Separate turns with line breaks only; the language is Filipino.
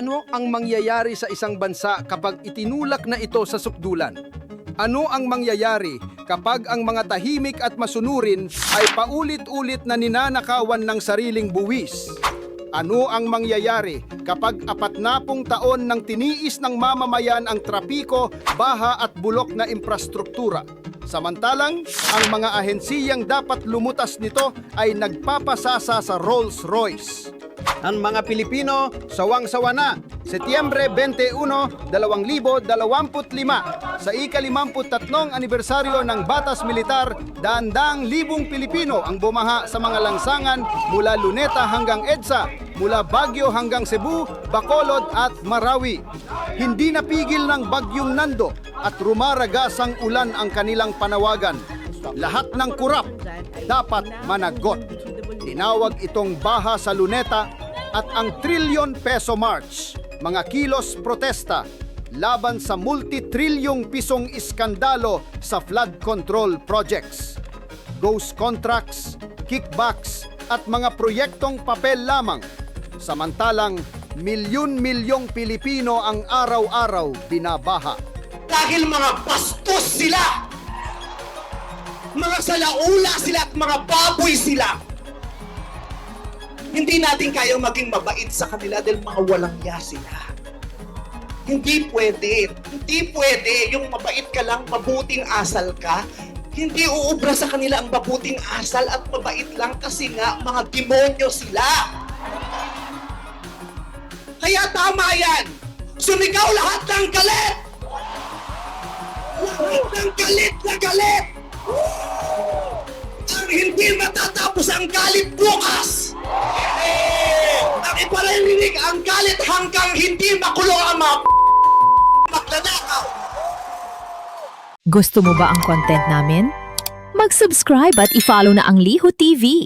Ano ang mangyayari sa isang bansa kapag itinulak na ito sa sukdulan? Ano ang mangyayari kapag ang mga tahimik at masunurin ay paulit-ulit na ninanakawan ng sariling buwis? Ano ang mangyayari kapag apat na pung taon ng tiniis ng mamamayan ang trapiko, baha at bulok na infrastruktura? Samantalang, ang mga ahensiyang dapat lumutas nito ay nagpapasasa sa Rolls-Royce. Ang mga Pilipino, sawang-sawa na. Setyembre 21, 2025, sa ika-53 anibersaryo ng Batas Militar, daang libong Pilipino ang bumaha sa mga langsangan mula Luneta hanggang EDSA, mula Baguio hanggang Cebu, Bacolod at Marawi. Hindi napigil ng bagyong Nando at rumaragasang ulan ang kanilang panawagan. Lahat ng kurap dapat managot. Tinawag itong baha sa luneta at ang trilyon peso march, mga kilos protesta laban sa multi-trilyong pisong iskandalo sa flood control projects. Ghost contracts, kickbacks at mga proyektong papel lamang. Samantalang milyon-milyong Pilipino ang araw-araw binabaha.
Dahil mga bastos sila! Mga salaula sila at mga baboy sila! Hindi natin kayang maging mabait sa kanila dahil mga walang ya sila. Hindi pwede. Hindi pwede. Yung mabait ka lang, mabuting asal ka. Hindi uubra sa kanila ang mabuting asal at mabait lang kasi nga mga demonyo sila. Kaya tama yan. Sumigaw lahat ng galit! Lahat ng galit na galit! Ang hindi matatapos ang galit bukas! Ang iparirinig ang galit hanggang hindi makulong ang mga magnanakaw!
Gusto mo ba ang content namin? Mag-subscribe at i-follow na ang Liho TV.